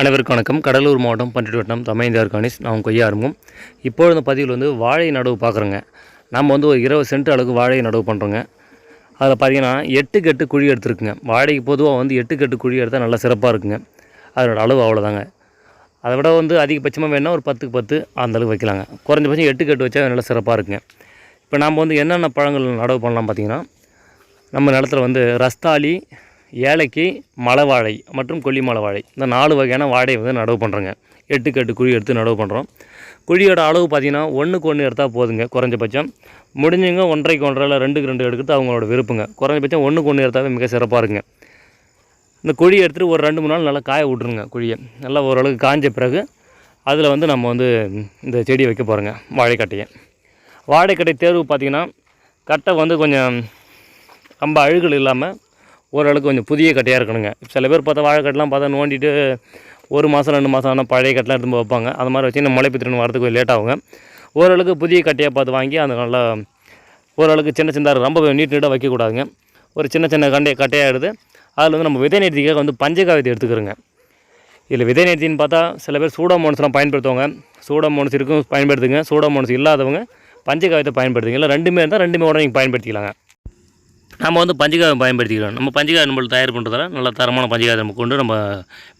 அனைவருக்கு வணக்கம். கடலூர் மாவட்டம் பண்டிட்டு வட்டம் தமைந்த ஆர்கானிஸ் நான் கொய்யா ஆரம்பம் இப்பொழுது இந்த பதிவில் வந்து வாழை நடவு பார்க்குறோங்க. நம்ம வந்து ஒரு இருபது சென்ட் அளவுக்கு வாழை நடவு பண்ணுறோங்க அதில் பார்த்தீங்கன்னா எட்டு கட்டு குழி எடுத்துருக்குங்க. வாழைக்கு பொதுவாக வந்து எட்டு கட்டு குழி எடுத்தால் நல்லா சிறப்பாக இருக்குங்க. அதோட அளவு அவ்வளோதாங்க. அதை விட வந்து அதிகபட்சமாக வேணால் ஒரு பத்துக்கு பத்து அந்த அளவுக்கு வைக்கலாங்க. குறைஞ்சபட்சம் எட்டு கட்டு வச்சா நல்லா சிறப்பாக இருக்குங்க. இப்போ நாம் வந்து என்னென்ன பழங்கள் நடவு பண்ணலாம் பார்த்திங்கன்னா நம்ம நிலத்துல வந்து ரஸ்தாளி ஏலக்கி மலைவாழை மற்றும் கொல்லி மலைவாழை இந்த நாலு வகையான வாழையை வந்து நடவு பண்ணுறோங்க எட்டு கட்டு குழி எடுத்து நடவு பண்ணுறோம் குழியோட அளவு பார்த்திங்கன்னா ஒன்றுக்கு ஒன்று எடுத்தால் போதுங்க குறைஞ்சபட்சம். முடிஞ்சவங்க ஒன்றரைக்கு ஒன்றரை இல்லை ரெண்டுக்கு ரெண்டு எடுக்கிறது அவங்களோட விருப்பங்க. குறைஞ்சபட்சம் ஒன்றுக்கு ஒன்று எடுத்தாவே மிக சிறப்பாக இருக்குங்க. இந்த குழியை எடுத்துகிட்டு ஒரு ரெண்டு மூணு நாள் நல்லா காய விட்ருங்க குழியை. நல்லா ஓரளவுக்கு காஞ்ச பிறகு அதில் வந்து நம்ம வந்து இந்த செடியை வைக்க போகிறோங்க வாழைக்கட்டையை. வாழைக்கட்டை தேர்வு பார்த்திங்கன்னா கட்டை வந்து கொஞ்சம் ரொம்ப அழுகல் இல்லாமல் ஓரளவுக்கு கொஞ்சம் புதிய கட்டையாக இருக்கணுங்க. சில பேர் பார்த்தா வாழைக்கட்டெலாம் பார்த்தா நோண்டிட்டு ஒரு மாதம் ரெண்டு மாதம் ஆனால் பழைய கட்டெலாம் எடுத்து வைப்பாங்க. அது மாதிரி வச்சு நம்ம முளைப்பு வரதுக்கு கொஞ்சம் லேட் ஆகுங்க. ஓரளவுக்கு புதிய கட்டையாக பார்த்து வாங்கி அந்த நல்லா ஓரளவுக்கு சின்ன சின்னதாக ரொம்ப நீட் நீட்டாக வைக்கக்கூடாதுங்க. ஒரு சின்ன சின்ன கண்டைய கட்டையாக எடுத்து அதில் வந்து நம்ம விதை நேர்த்திக்காக வந்து பஞ்சகாவியத்தை எடுத்துக்கிறோங்க. இதில் விதை நேர்த்தின்னு பார்த்தா சில பேர் சூடோமோனஸ்லாம் பயன்படுத்துவாங்க. சூடோமோனஸ் இருக்கும் பயன்படுத்துங்க. சூடோமோனஸ் இல்லாதவங்க பஞ்சகாவியத்தை பயன்படுத்துங்க. இல்லை ரெண்டுமே இருந்தால் ரெண்டுமே உடனே நீங்கள் பயன்படுத்திக்கலாங்க. நம்ம வந்து பஞ்சகாவியம் பயன்படுத்திக்கிறோம். நம்ம பஞ்சகாவியம் நம்மளுக்கு தயார் பண்ணுறதால நல்ல தரமான பஞ்சகாவியம் நம்ம கொண்டு நம்ம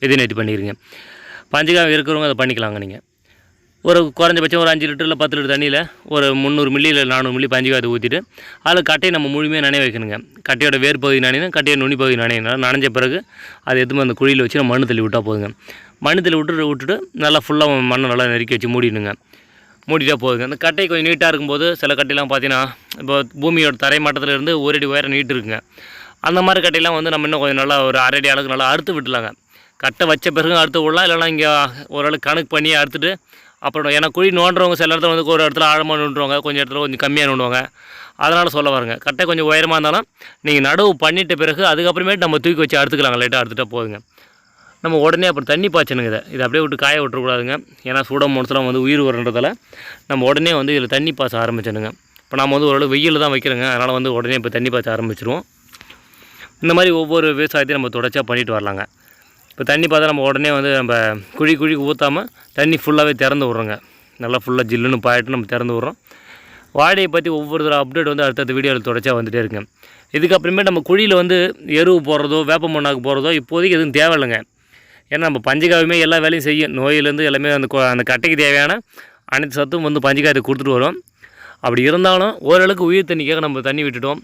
விதை நேர்த்தி பண்ணிக்கிறீங்க. பஞ்சகாவியம் இருக்கிறவங்க அதை பண்ணிக்கலாங்க நீங்கள் ஒரு குறைஞ்சபட்சம் ஒரு அஞ்சு லிட்டர் இல்லை பத்து லிட்டர் தண்ணியில் ஒரு முந்நூறு மில்லி இல்லை நானூறு மில்லி பஞ்சகாவியத்தை ஊற்றிட்டு அதில் கட்டையை நம்ம முழுமையாக நனைய வைக்கணுங்க. கட்டையோட வேர் பகுதி நனையணும் கட்டையோட நுனி பகுதி நனையணும். நனைஞ்ச பிறகு அதை எடுத்து அந்த குழியில் வச்சு நம்ம மண்ணு தள்ளி விட்டால் போதுங்க. மண்ணு தள்ளி விட்டு விட்டுட்டு நல்லா ஃபுல்லாக மண்ணை நல்லா நெருக்கி வச்சு மூடிடுங்க மூடிட்டே போகுது அந்த கட்டை கொஞ்சம் நீட்டாக இருக்கும்போது சில கட்டையெல்லாம் பார்த்தீங்கன்னா இப்போ பூமியோட தரை மட்டத்துல இருந்து ஒரு அடி உயரம் நீட்டு இருக்குங்க. அந்த மாதிரி கட்டையெல்லாம் வந்து நம்ம இன்னும் கொஞ்சம் நல்லா ஒரு அரை அடி அளவுக்கு நல்லா அறுத்து விட்டுலாங்க கட்டை வச்ச பிறகு அறுத்து விடலாம் இல்லைனா இங்கே ஓரளவு கணக்கு பண்ணி அறுத்துட்டு அப்புறம் ஏன்னா குழி நோண்டுறவங்க சில இடத்துல வந்து ஒரு இடத்துல ஆழமாக நோண்டுவாங்க கொஞ்சம் இடத்துல கொஞ்சம் கம்மியாக நோண்டுவாங்க. அதனால் சொல்ல வருங்க. கட்டை கொஞ்சம் உயரமாக இருந்தாலும் நீங்கள் நடவு பண்ணிட்ட பிறகு அதுக்கப்புறமேட்டு நம்ம தூக்கி வச்சு அறுத்துக்கலாங்க. லைட்டாக அறுத்துட்டா போதுங்க. நம்ம உடனே அப்புறம் தண்ணி பாய்ச்சணுங்க இதை. இதை அப்படியே விட்டு காய விட்டுறக்கூடாதுங்க. ஏன்னா சூடம் மனசுலாம் வந்து உயிர் வரன்றதால நம்ம உடனே வந்து இதில் தண்ணி பாய்ச்ச ஆரம்பிச்சிடுங்க இப்போ நம்ம வந்து ஓரளவு வெயில் தான் வைக்கிறோங்க. அதனால் வந்து உடனே இப்போ தண்ணி பாய்ச்ச ஆரம்பிச்சிருவோம். இந்த மாதிரி ஒவ்வொரு விவசாயத்தையும் நம்ம தொடர்ச்சியாக பண்ணிட்டு வரலாங்க. இப்போ தண்ணி பார்த்தா நம்ம உடனே வந்து நம்ம குழி குழி ஊற்றாமல் தண்ணி ஃபுல்லாகவே திறந்து விட்றோங்க. நல்லா ஃபுல்லாக ஜில்லுன்னு பாயிட்டு நம்ம திறந்து விட்றோம். வாழையை பற்றி ஒவ்வொரு தடவை அப்டேட் வந்து அடுத்தடுத்த வீடியோவில் தொடர்ச்சியாக வந்துகிட்டே இருக்குங்க. இதுக்கப்புறமே நம்ம குழியில் வந்து எருவு போடுறதோ வேப்ப மண்ணாக்கு போடுறதோ இப்போதைக்கு எதுவும் தேவையில்லைங்க. ஏன்னா நம்ம பஞ்சகாவியமே எல்லா வேலையும் செய்யும். நோயிலேருந்து எல்லாமே அந்த அந்த கட்டைக்கு தேவையான அனைத்து சத்தும் வந்து பஞ்சகாயத்தை கொடுத்துட்டு வரும். அப்படி இருந்தாலும் ஓரளவுக்கு உயிர் தண்ணிக்காக நம்ம தண்ணி விட்டுட்டோம்.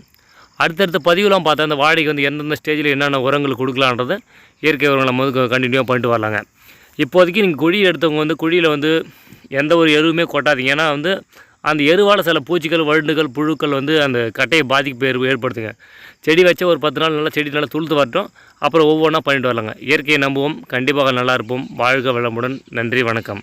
அடுத்தடுத்த பதிவுலாம் பார்த்தா அந்த வாடகைக்கு வந்து எந்தெந்த ஸ்டேஜில் என்னென்ன உரங்கள் கொடுக்கலான்றது இயற்கை உரங்கள் நம்ம வந்து கண்டினியூவாக பண்ணிட்டு வரலாங்க. இப்போதைக்கு நீங்கள் குழி எடுத்தவங்க வந்து குழியில் வந்து எந்த ஒரு எருவுமே கொட்டாதீங்க. ஏன்னா வந்து அந்த எருவால் சில பூச்சிகள் வழுண்டுகள் புழுக்கள் வந்து அந்த கட்டையை பாதிப்பு ஏற்படுத்துங்க. செடி வச்சால் ஒரு பத்து நாள் நல்லா செடி நல்லா துளுத்து வரட்டும். அப்புறம் ஒவ்வொன்றா பண்ணிட்டு வரலாங்க. இயற்கையை நம்புவோம். கண்டிப்பாக நல்லா இருப்போம். வாழ்க வளமுடன். நன்றி வணக்கம்.